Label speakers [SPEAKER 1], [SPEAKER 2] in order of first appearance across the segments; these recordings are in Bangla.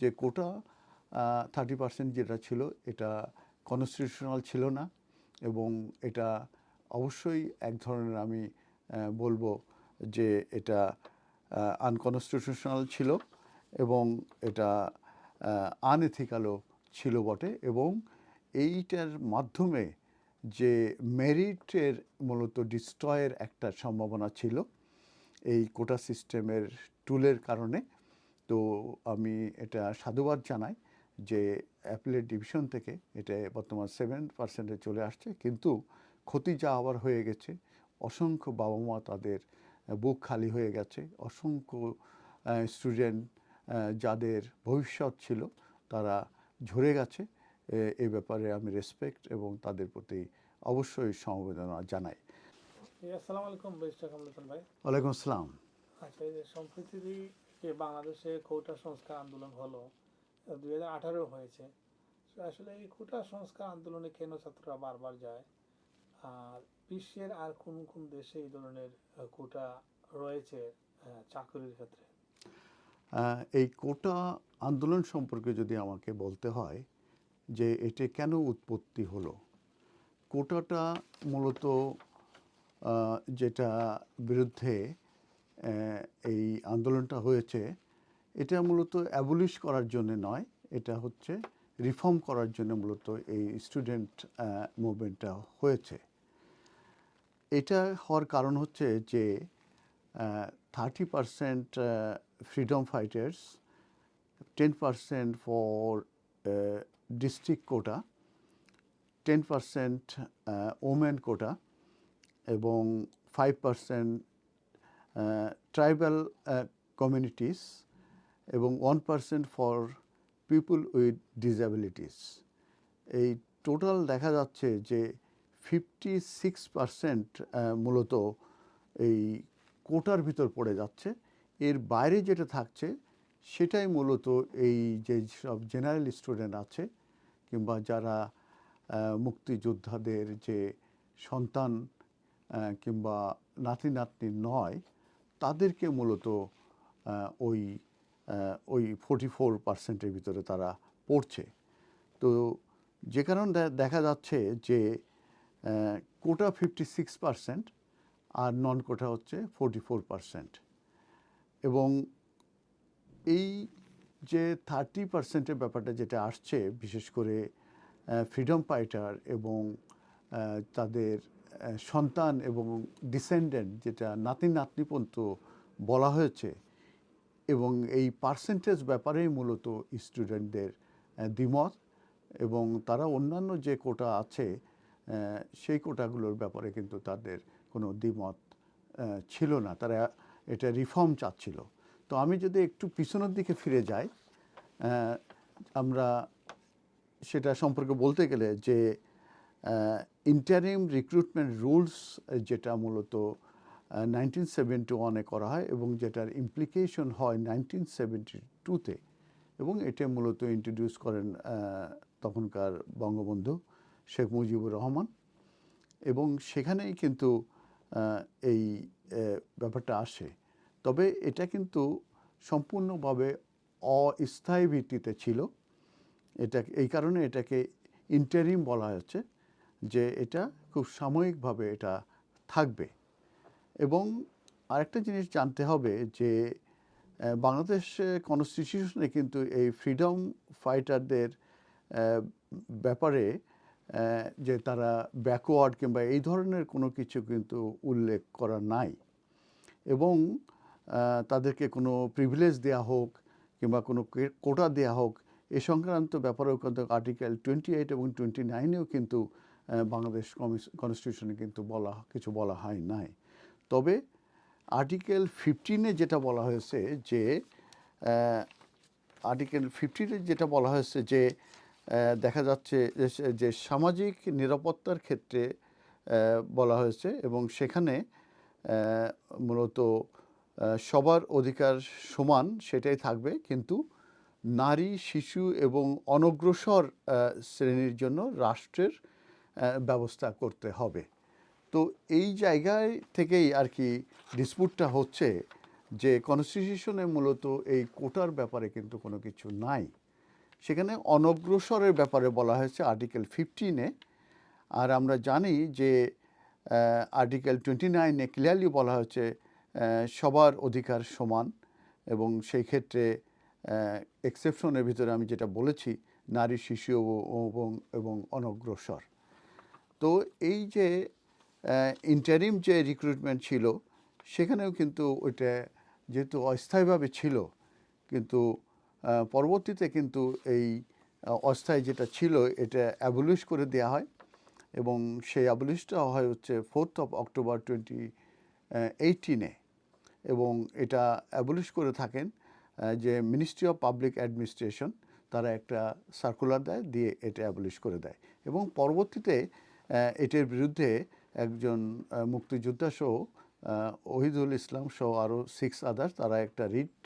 [SPEAKER 1] যে কোটা থার্টি পার্সেন্ট যেটা ছিল, এটা কনস্টিটিউশনাল ছিল না এবং এটা অবশ্যই এক ধরনের আমি বলব যে এটা আনকনস্টিটিউশনাল ছিল এবং এটা আনএথিক্যালও ছিল বটে এবং এইটার মাধ্যমে যে মেরিটের মূলত ডিস্ট্রয়ের একটা সম্ভাবনা ছিল, এই কোটা সিস্টেমের টুলের কারণে তো আমি এটা সাধুবাদ জানাই যে অ্যাপিলেট ডিভিশন থেকে এটা বর্তমান সেভেন পার্সেন্টে চলে আসছে। কিন্তু ক্ষতি যা আবার হয়ে গেছে অসংখ্য বাবা মা তাদের বুক খালি হয়ে গেছে। অসংখ্য স্টুডেন্ট যাদের ভবিষ্যৎ ছিল তারা ঝরে গেছে। এ- ব্যাপারে আমি রেসপেক্ট এবং তাদের প্রতি অবশ্যই সমবেদনা জানাই।
[SPEAKER 2] আসসালামু আলাইকুম ভাই।
[SPEAKER 1] ওয়ালাইকুম আসসালাম।
[SPEAKER 2] আচ্ছা সম্প্রতি যে বাংলাদেশে কোটা সংস্কার আন্দোলন হলো, দুই হাজার আঠারো হয়েছে। আসলে এই কোটা সংস্কার আন্দোলনে কেন ছাত্ররা বারবার যায়? আর বিশ্বের আর কোন কোন দেশে এই ধরনের কোটা রয়েছে চাকরির ক্ষেত্রে?
[SPEAKER 1] এই কোটা আন্দোলন সম্পর্কে যদি আমাকে বলতে হয় যে এটি কেন উৎপত্তি হলো কোটাটা মূলত যেটা বিরুদ্ধে এই আন্দোলনটা হয়েছে, এটা মূলত অ্যাবলিশ করার জন্য নয়, এটা হচ্ছে রিফর্ম করার জন্য মূলত এই স্টুডেন্ট মুভমেন্টটা হয়েছে। এটা হওয়ার কারণ হচ্ছে যে thirty percent freedom fighters ten percent for district quota ten percent women quota এবং ফাইভ পারসেন্ট ট্রাইবাল কমিউনিটিস এবং one percent for people with disabilities এই টোটাল দেখা যাচ্ছে যে ফিফটি সিক্স পারসেন্ট মূলত এই কোটার ভিতর পড়ে যাচ্ছে। এর বাইরে যেটা থাকছে, সেটাই মূলত এই যে সব জেনারেল স্টুডেন্ট আছে কিংবা যারা মুক্তিযোদ্ধাদের যে সন্তান কিংবা নাতি নাতনি নয় তাদেরকে মূলত ওই ওই ফোর্টি ফোর পার্সেন্টের ভিতরে তারা পড়ছে। তো যে কারণে দেখা যাচ্ছে যে কোটা ফিফটি সিক্স পার্সেন্ট আর নন কোটা হচ্ছে ফোর্টি ফোর পার্সেন্ট। এবং এই যে থার্টি পার্সেন্টের ব্যাপারটা যেটা আসছে, বিশেষ করে ফ্রিডম ফাইটার এবং তাদের সন্তান এবং ডিসেন্ডেন্ট যেটা নাতি নাতনি পর্যন্ত বলা হয়েছে এবং এই পার্সেন্টেজ ব্যাপারেই মূলত স্টুডেন্টদের দ্বিমত এবং তারা অন্যান্য যে কোটা আছে সেই কোটাগুলোর ব্যাপারে কিন্তু তাদের কোনো দ্বিমত ছিল না। তারা এটা রিফর্ম চাচ্ছিল। তো আমি যদি একটু পিছনের দিকে ফিরে যাই আমরা সেটা সম্পর্কে বলতে গেলে যে ইন্টারিম রিক্রুটমেন্ট রুলস যেটা মূলত নাইনটিন সেভেন্টি ওয়ানে করা হয় এবং যেটার ইমপ্লিকেশন হয় নাইনটিন সেভেন্টি টুতে এবং এটা মূলত ইন্ট্রোডিউস করেন তখনকার বঙ্গবন্ধু শেখ মুজিবুর রহমান। এবং সেখানেই কিন্তু এই ব্যাপারটা আসে। তবে এটা কিন্তু সম্পূর্ণভাবে অস্থায়ী ভিত্তিতে ছিল। এটা, এই কারণে এটাকে ইন্টারিম বলা হচ্ছে। যে এটা খুব সাময়িকভাবে এটা থাকবে। এবং আরেকটা জিনিস জানতে হবে যে বাংলাদেশ কনস্টিটিউশনে কিন্তু এই ফ্রিডম ফাইটারদের ব্যাপারে যে তারা ব্যাকওয়ার্ড কিংবা এই ধরনের কোনো কিছু কিন্তু উল্লেখ করা নাই। এবং তাদেরকে কোনো প্রিভিলেজ দেওয়া হোক কিংবা কোনো কোটা দেওয়া হোক, এ সংক্রান্ত ব্যাপারেও কিন্তু আর্টিকেল টোয়েন্টি এইট এবং টোয়েন্টি নাইনেও কিন্তু বাংলাদেশ কনস্টিটিউশনে কিন্তু বলা, কিছু বলা হয় নাই। তবে আর্টিকেল ফিফটিনে যেটা বলা হয়েছে যে আর্টিকেল ফিফটিনে যেটা বলা হয়েছে যে দেখা যাচ্ছে যে সামাজিক নিরাপত্তার ক্ষেত্রে বলা হয়েছে এবং সেখানে মূলত সবার অধিকার সমান সেটাই থাকবে। কিন্তু নারী, শিশু এবং অনগ্রসর শ্রেণির জন্য রাষ্ট্রের ব্যবস্থা করতে হবে। তো এই জায়গায় থেকেই আর কি ডিসপুটটা হচ্ছে যে কনস্টিটিউশনে মূলত এই কোটার ব্যাপারে কিন্তু কোনো কিছু নাই। সেখানে অনগ্রসরের ব্যাপারে বলা হয়েছে আর্টিকেল ফিফটিনে আর আমরা জানি যে আর্টিকেল টোয়েন্টি নাইনে ক্লিয়ারলি বলা হয়েছে সবার অধিকার সমান এবং সেই ক্ষেত্রে এক্সেপশনের ভিতরে আমি যেটা বলেছি, নারী, শিশু এবং এবং অনগ্রসর। তো এই যে ইন্টারিম যে রিক্রুটমেন্ট ছিল, সেখানেও কিন্তু ওইটা যেহেতু অস্থায়ীভাবে ছিল, কিন্তু পরবর্তীতে কিন্তু এই অস্থায়ী যেটা ছিল, এটা অ্যাবলিশ করে দেওয়া হয় এবং সেই অ্যাবলিশটা হয় হচ্ছে ফোর্থ অফ অক্টোবর টোয়েন্টি এইটিনে এবং এটা অ্যাবলিশ করে থাকেন যে মিনিস্ট্রি অফ পাবলিক অ্যাডমিনিস্ট্রেশন তারা একটা সার্কুলার দেয়, দিয়ে এটা অ্যাবলিশ করে দেয় এবং পরবর্তীতে এটার বিরুদ্ধে একজন মুক্তিযোদ্ধা সহ ওহিদুল ইসলাম সহ আরও সিক্স আদার্স তারা একটা রিট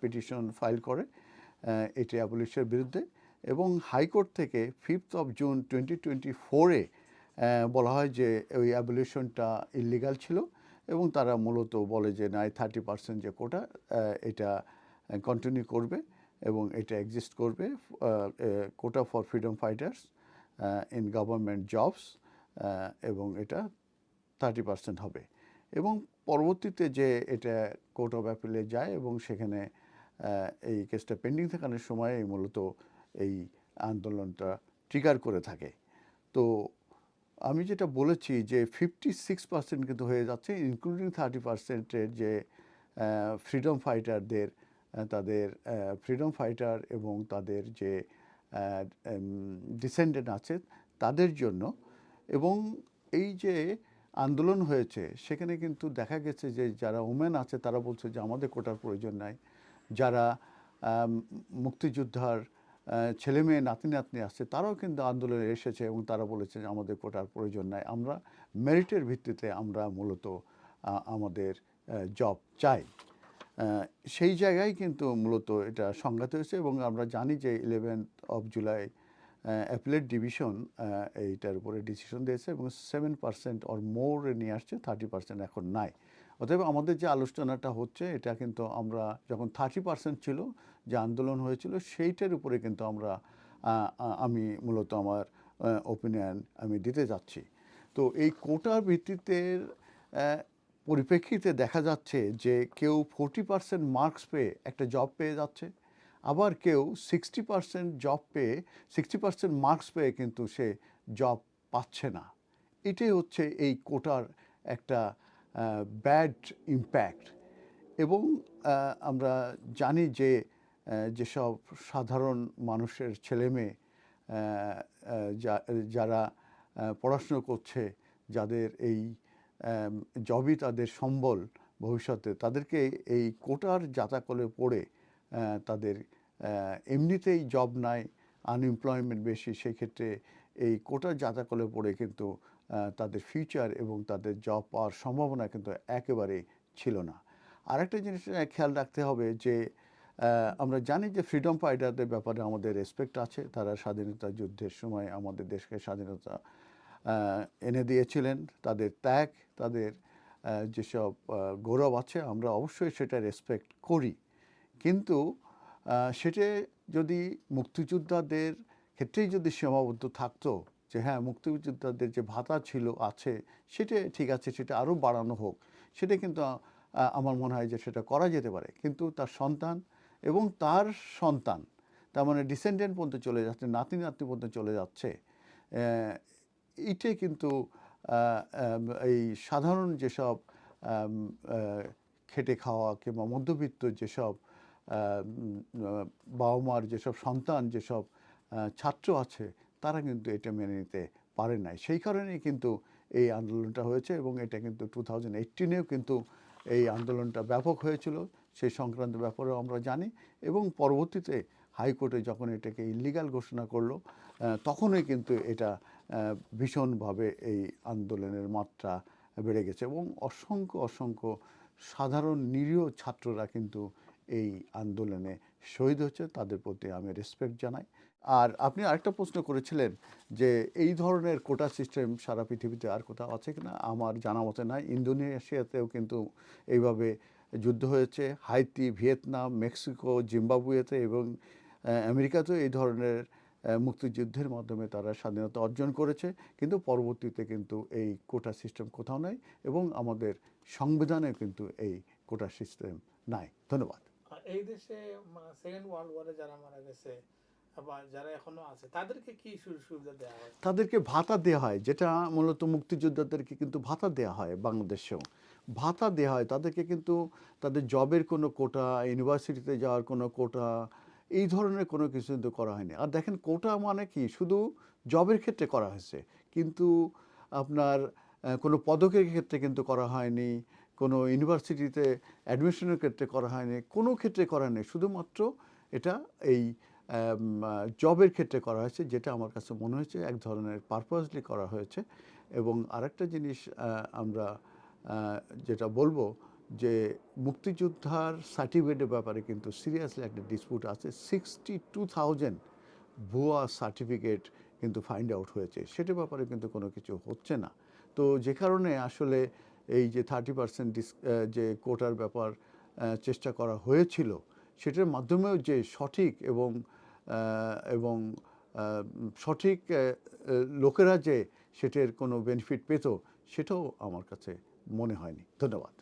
[SPEAKER 1] পিটিশন ফাইল করে এটি অ্যাবলিশের বিরুদ্ধে এবং হাইকোর্ট থেকে fifth of June twenty twenty ফোরে বলা হয় যে ওই অ্যাবলিউশনটা ইলিগাল ছিল এবং তারা মূলত বলে যে নাই থার্টি পার্সেন্ট যে কোটা এটা কন্টিনিউ করবে এবং এটা এক্সিস্ট করবে quota for freedom fighters in government jobs এবং এটা থার্টি পার্সেন্ট হবে। এবং পরবর্তীতে যে এটা কোর্ট অফ অ্যাপিলে যায় এবং সেখানে এই কেসটা পেন্ডিং থাকানোর সময় মূলত এই আন্দোলনটা ট্রিগার করে থাকে। তো আমি যেটা বলেছি যে ফিফটি সিক্স পার্সেন্ট কিন্তু হয়ে যাচ্ছে ইনক্লুডিং থার্টি পার্সেন্টের যে ফ্রিডম ফাইটারদের তাদের ফ্রিডম ফাইটার এবং তাদের যে ডিসেন্ডেন্ট আছে, তাদের জন্য এবং এই যে আন্দোলন হয়েছে, সেখানে কিন্তু দেখা গেছে যে যারা ওমেন আছে, তারা বলছে যে আমাদের কোটার প্রয়োজন নাই। যারা মুক্তিযোদ্ধার ছেলে মেয়ে নাতি, নাতনি আসছে তারাও কিন্তু আন্দোলনে এসেছে এবং তারা বলেছে যে আমাদের কোটার প্রয়োজন নাই। আমরা মেরিটের ভিত্তিতে আমরা মূলত আমাদের জব চাই। সেই জায়গায় কিন্তু মূলত এটা সংঘাত হয়েছে এবং আমরা জানি যে eleventh of July appellate division এইটার উপরে ডিসিশন দিয়েছে এবং সেভেন পার্সেন্ট অর মোর নিয়ে আসছে থার্টি পার্সেন্ট এখন নাই। অতএব আমাদের যে আলোচনাটা হচ্ছে, এটা কিন্তু আমরা যখন থার্টি পার্সেন্ট ছিল, যে আন্দোলন হয়েছিল, সেইটার উপরে কিন্তু আমরা আমি মূলত আমার ওপিনিয়ন আমি দিতে যাচ্ছি। তো এই কোটার ভিত্তিতে পরিপ্রেক্ষিতে দেখা যাচ্ছে যে কেউ ফোর্টি পার্সেন্ট মার্কস পেয়ে একটা জব পেয়ে যাচ্ছে। আবার কেউ সিক্সটি পার্সেন্ট জব পেয়ে সিক্সটি পার্সেন্ট মার্কস পেয়ে কিন্তু সে জব পাচ্ছে না। এটাই হচ্ছে এই কোটার একটা ব্যাড ইম্প্যাক্ট এবং আমরা জানি যে যেসব সাধারণ মানুষের ছেলেমেয়ে যারা পড়াশুনো করছে, যাদের এই জবই তাদের সম্বল ভবিষ্যতে, তাদেরকে এই কোটার জাতাকলে পড়ে তাদের এমনিতেই জব নাই আনএমপ্লয়মেন্ট বেশি, সেক্ষেত্রে এই কোটার জাতাকলে পড়ে কিন্তু তাদের ফিউচার এবং তাদের জব পাওয়ার সম্ভাবনা কিন্তু একেবারে ছিল না। আরেকটা জিনিস খেয়াল রাখতে হবে যে আমরা জানি যে ফ্রিডম ফাইটারদের ব্যাপারে আমাদের রেসপেক্ট আছে। তারা স্বাধীনতা যুদ্ধের সময় আমাদের দেশকে স্বাধীনতা এনে দিয়েছিলেন। তাদের ত্যাগ, তাদের যেসব গৌরব আছে, আমরা অবশ্যই সেটা রেসপেক্ট করি। কিন্তু সেটা যদি মুক্তিযোদ্ধাদের ক্ষেত্রেই যদি সীমাবদ্ধ থাকতো, যে হ্যাঁ মুক্তিযোদ্ধাদের যে ভাতা ছিল, আছে, সেটা ঠিক আছে, সেটা আরও বাড়ানো হোক, সেটা কিন্তু আমার মনে হয় যে সেটা করা যেতে পারে। কিন্তু তার সন্তান এবং তার সন্তান, তার মানে ডিসেন্ডেন্ট পর্যন্ত চলে যাচ্ছে, নাতি নাতনি পর্যন্ত চলে যাচ্ছে এইটাই কিন্তু এই সাধারণ যেসব খেটে খাওয়া কিংবা মধ্যবিত্ত যেসব বাবা মার যেসব সন্তান, যেসব ছাত্র আছে, তারা কিন্তু এটা মেনে নিতে পারে নাই। সেই কারণেই কিন্তু এই আন্দোলনটা হয়েছে এবং এটা কিন্তু টু থাউজেন্ড এইটিনেও কিন্তু এই আন্দোলনটা ব্যাপক হয়েছিল। সেই সংক্রান্ত ব্যাপারেও আমরা জানি এবং পরবর্তীতে হাইকোর্টে যখন এটাকে ইলিগাল ঘোষণা করল তখনই কিন্তু এটা ভীষণভাবে এই আন্দোলনের মাত্রা বেড়ে গেছে এবং অসংখ্য অসংখ্য সাধারণ নিরীহ ছাত্ররা কিন্তু এই আন্দোলনে শহীদ হচ্ছে তাদের প্রতি আমি রেসপেক্ট জানাই। আর আপনি আরেকটা প্রশ্ন করেছিলেন যে এই ধরনের কোটা সিস্টেম সারা পৃথিবীতে আর কোথাও আছে কিনা? আমার জানা মতে নাই। ইন্দোনেশিয়াতেও কিন্তু এইভাবে যুদ্ধ হয়েছে। হাইতি, ভিয়েতনাম, মেক্সিকো, জিম্বাবুয়েতে এবং আমেরিকাতেও এই ধরনের মুক্তিযুদ্ধের মাধ্যমে তারা স্বাধীনতা অর্জন করেছে। কিন্তু পরবর্তীতে কিন্তু এই কোটা সিস্টেম কোথাও নাই এবং আমাদের সংবিধানে কিন্তু এই কোটা সিস্টেম নাই। ধন্যবাদ।
[SPEAKER 2] এই দেশে সেকেন্ড ওয়ার্ল্ড ওয়ারে যারা মারা গেছে, বা যারা এখনও আছে, তাদেরকে কি সুবিধা দেওয়া হয়?
[SPEAKER 1] তাদেরকে ভাতা দেওয়া হয়, যেটা মূলত মুক্তিযোদ্ধাদেরকে কিন্তু ভাতা দেওয়া হয় বাংলাদেশেও। ভাতা দেওয়া হয়, তাদেরকে কিন্তু তাদের জবের কোনো কোটা ইউনিভার্সিটিতে যাওয়ার কোনো কোটা, এই ধরনের কোনো কিছু কিন্তু করা হয়নি। আর দেখেন, কোটা মানে কি? শুধু জবের ক্ষেত্রে করা হয়েছে, কিন্তু আপনার কোনো পদকের ক্ষেত্রে কিন্তু করা হয়নি কোনো ইউনিভার্সিটিতে অ্যাডমিশনের ক্ষেত্রে করা হয়নি, কোনো ক্ষেত্রে করা নেই শুধুমাত্র এটা এই জবের ক্ষেত্রে করা হয়েছে, যেটা আমার কাছে মনে হয়েছে এক ধরনের পারপাসলি করা হয়েছে। এবং আরেকটা জিনিস আমরা যেটা বলব যে মুক্তিযোদ্ধার সার্টিফিকেটের ব্যাপারে কিন্তু সিরিয়াসলি একটা ডিসপুট আছে। সিক্সটি টু থাউজেন্ড ভুয়া সার্টিফিকেট কিন্তু ফাইন্ড আউট হয়েছে। সেটার ব্যাপারে কিন্তু কোনো কিছু হচ্ছে না। তো যে কারণে আসলে এই যে থার্টি পার্সেন্ট যে কোটার ব্যাপার চেষ্টা করা হয়েছিল, সেটার মাধ্যমেও যে সঠিক এবং এবং সঠিক লোকেরা যে সেটার কোনো বেনিফিট পেত, সেটাও আমার কাছে মনে হয়নি। ধন্যবাদ।